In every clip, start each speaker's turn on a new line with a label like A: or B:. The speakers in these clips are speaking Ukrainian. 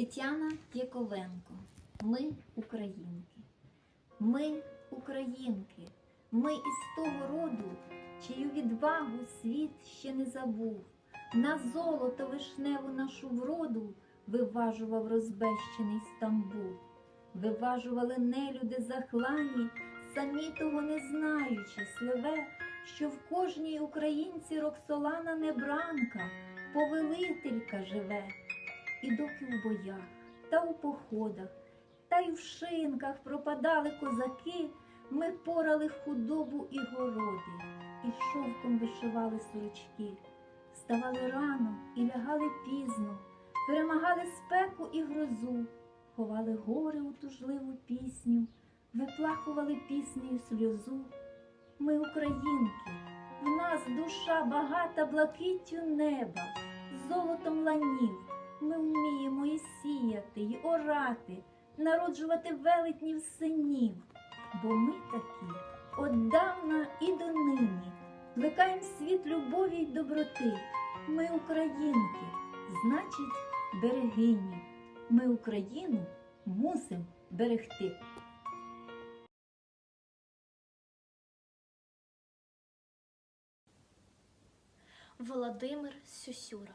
A: Тетяна Яковенко. Ми українки. Ми українки. Ми із того роду, чию відвагу світ ще не забув. На золото вишневу нашу вроду виважував розбещений Стамбул. Виважували нелюди захлані, самі того не знаючи, сливе, що в кожній українці Роксолана Небранка, повелителька живе. І доки у боях, та у походах, та й в шинках пропадали козаки, ми порали худобу і городи, і шовком вишивали сорочки, вставали рано і лягали пізно, перемагали спеку і грозу, ховали гори у тужливу пісню, виплакували піснею сльозу. Ми українки, в нас душа багата блакиттю неба, золотом ланів. Ми вміємо і сіяти, і орати, народжувати велетнів синів, бо ми такі отдавна і донині плекаєм світ любові й доброти. Ми українки, значить, берегині. Ми Україну мусим берегти.
B: Володимир Сюсюра.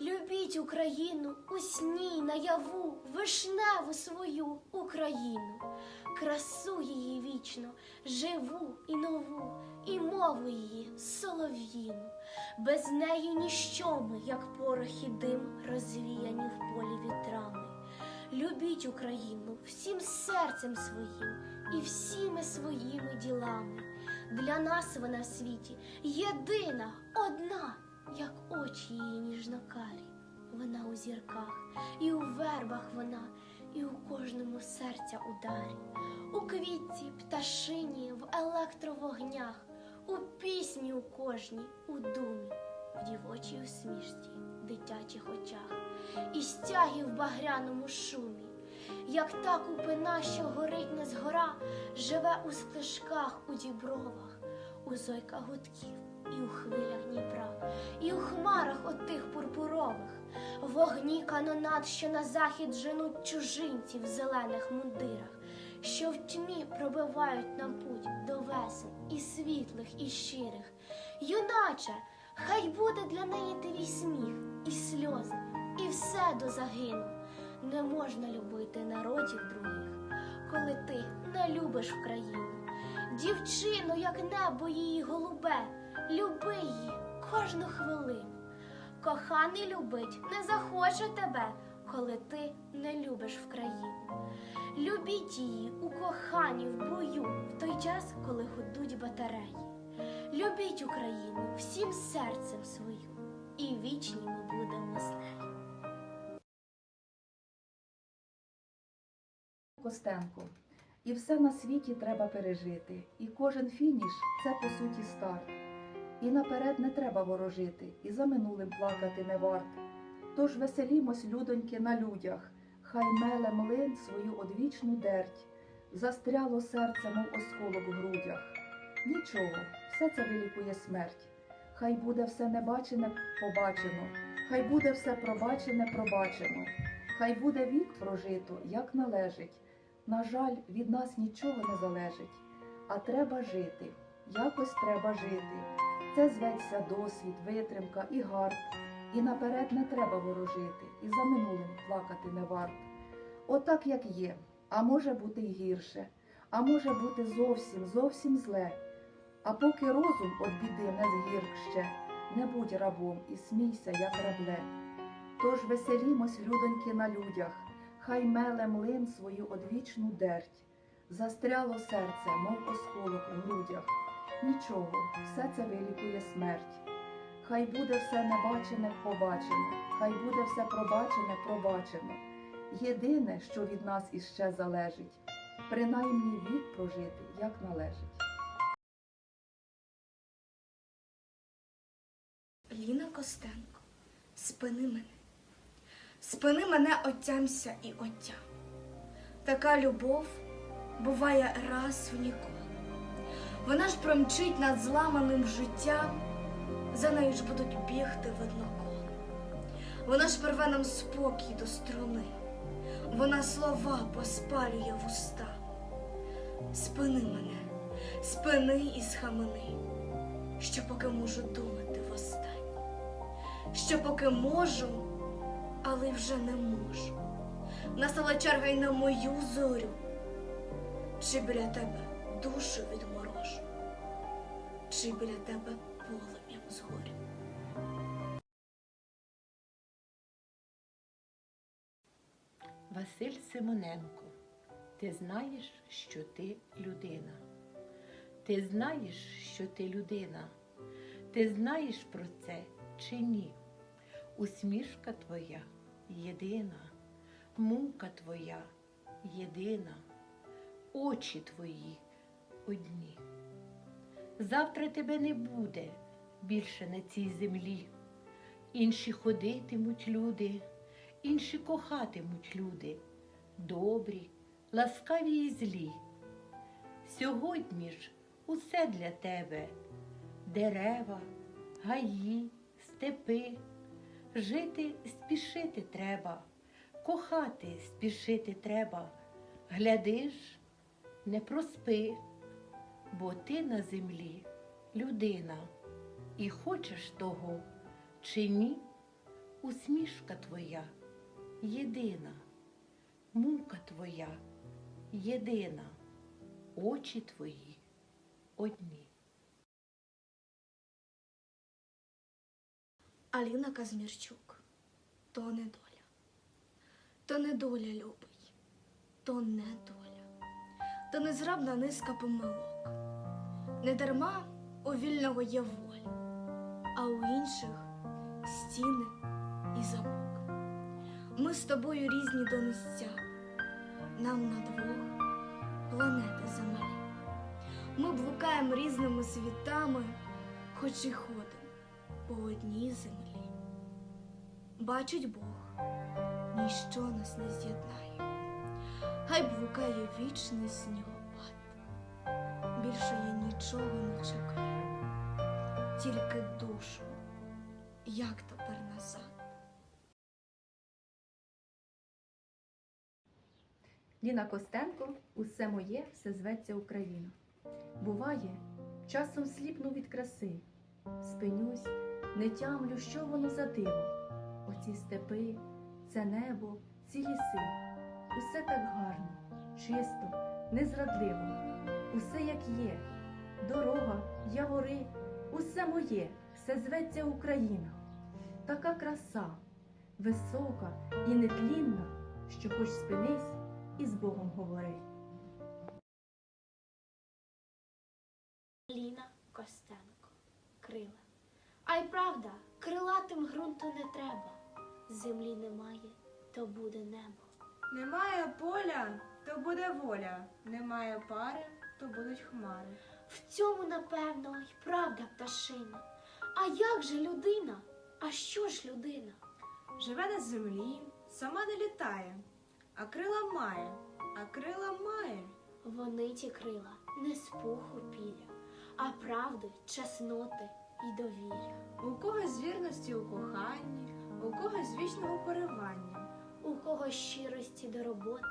B: Любіть Україну у сні наяву, вишневу свою Україну, красу її вічно, живу і нову, і мову її солов'їну. Без неї ніщо ми, як порох і дим, розвіяні в полі вітрами. Любіть Україну всім серцем своїм і всіми своїми ділами. Для нас вона в світі єдина, одна, як очі її ніжнокарі. Вона у зірках, і у вербах вона, і у кожному серця ударі, у квітці, пташині, в електровогнях, у пісні у кожній, у думі, в дівочій усмішці, в дитячих очах, і стягі в багряному шумі. Як та купина, що горить не згора, живе у сплешках, у дібровах, у зойках гудків і у хвилях Дніпра, і у хмарах отих пурпурових, вогні канонад, що на захід женуть чужинців в зелених мундирах, що в тьмі пробивають нам путь до весен і світлих, і щирих. Юначе, хай буде для неї твій сміх, і сльози, і все до загину. Не можна любити народів других, коли ти не любиш в країну. Дівчину, як небо її голубе, люби її кожну хвилину. Коханий любить не захоче тебе, коли ти не любиш в країну. Любіть її у коханні в бою в той час, коли гудуть батареї. Любіть Україну всім серцем свою, і вічні ми будемо з нею.
C: Костенко. І все на світі треба пережити, і кожен фініш це по суті старт. І наперед не треба ворожити, і за минулим плакати не варт. Тож веселімось, людоньки, на людях, хай меле млин свою одвічну дерть, застряло серце, мов осколок в грудях. Нічого, все це вилікує смерть. Хай буде все небачене побачено, хай буде все пробачене пробачено, хай буде вік прожито, як належить. На жаль, від нас нічого не залежить, а треба жити, якось треба жити. Це зветься досвід, витримка і гард. І наперед не треба ворожити, і за минулим плакати не варт. Отак, як є, а може бути й гірше, а може бути зовсім, зовсім зле. А поки розум від біди не згірк ще, не будь рабом і смійся, як рабле. Тож веселімось, людоньки, на людях, хай меле млин свою одвічну дерть. Застряло серце, мов осколок у грудях. Нічого, все це вилікує смерть. Хай буде все небачене побачено, хай буде все пробачене пробачено. Єдине, що від нас іще залежить, принаймні вік прожити, як належить.
D: Ліна Костенко, спини мене. Спини мене отямся і оттям. Така любов буває раз в ніколи. Вона ж промчить над зламаним життям, за нею ж будуть бігти видно коло. Вона ж порве нам спокій до струни, вона слова поспалює в уста. Спини мене, спини і схамени, що поки можу думати востаннє, що поки можу, але вже не можу. Настала черга й на мою зорю, чи біля тебе душу відморожу, чи біля тебе полум'ям згорю.
E: Василь Симоненко, ти знаєш, що ти людина. Ти знаєш, що ти людина. Ти знаєш про це чи ні? Усмішка твоя єдина, мука твоя єдина, очі твої одні. Завтра тебе не буде більше на цій землі. Інші ходитимуть люди, інші кохатимуть люди, добрі, ласкаві і злі. Сьогодні ж усе для тебе дерева, гаї, степи. Жити спішити треба, кохати спішити треба. Глядиш, не проспи, бо ти на землі людина, і хочеш того чи ні, усмішка твоя єдина, мука твоя єдина, очі твої одні.
D: Аліна Казмірчук, то не доля, то не доля любить, то не доля, то незрабна низка помилок. Не дарма у вільного є воля, а у інших стіни і замок. Ми з тобою різні до донестя, нам на двох планети землі. Ми блукаємо різними світами, хоч і ходимо по одній землі. Бачить Бог, ніщо нас не з'єднає. Хай блукає вічний снігопад. Більше я нічого не чекаю, тільки душу, як тепер назад.
C: Ліна Костенко Усе моє, все зветься Україна. Буває, часом сліпну від краси, спинюсь, не тямлю, що воно за диво. Оці степи, це небо, ці ліси. Усе так гарно, чисто, незрадливо, усе як є. Дорога, явори, усе моє, все зветься Україна. Така краса, висока і нетлінна, що хоч спинись і з Богом говори.
B: Ліна Костенко. Крила. А й правда, крилатим ґрунту не треба. Землі немає, то буде небо.
F: Немає поля, то буде воля, немає пари, то будуть хмари.
B: В цьому, напевно, й правда пташина. А як же людина? А що ж людина?
F: Живе на землі, сама не літає, а крила має, а крила має.
B: Вони ті крила не з пуху піря, а правди, чесноти і довір'я.
F: У когось з вірності у коханні, у когось з вічного поривання.
B: У кого щирості до роботи,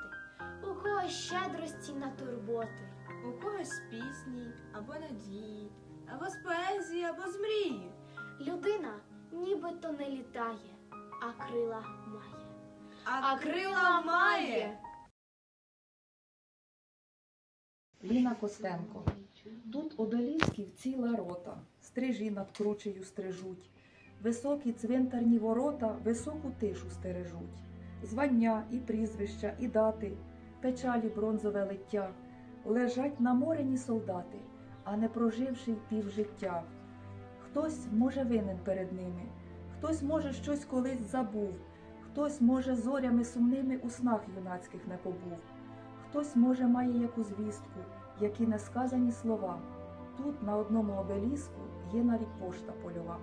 B: у кого щедрості на турботи.
F: У когось пісні або надії, або з поезії, або з мрії.
B: Людина нібито не літає, а крила має.
F: А, крила має.
C: Ліна Костенко. Тут обелісків ціла рота, стрижі над кручею стрижуть, високі цвинтарні ворота високу тишу стережуть, звання і прізвища, і дати, печалі бронзове лиття, лежать наморені солдати, а не проживши й півжиття. Хтось може винен перед ними, хтось може щось колись забув, хтось може зорями сумними у снах юнацьких не побув. Хтось, може, має яку звістку, які несказані слова. Тут на одному обеліску є навіть пошта польова.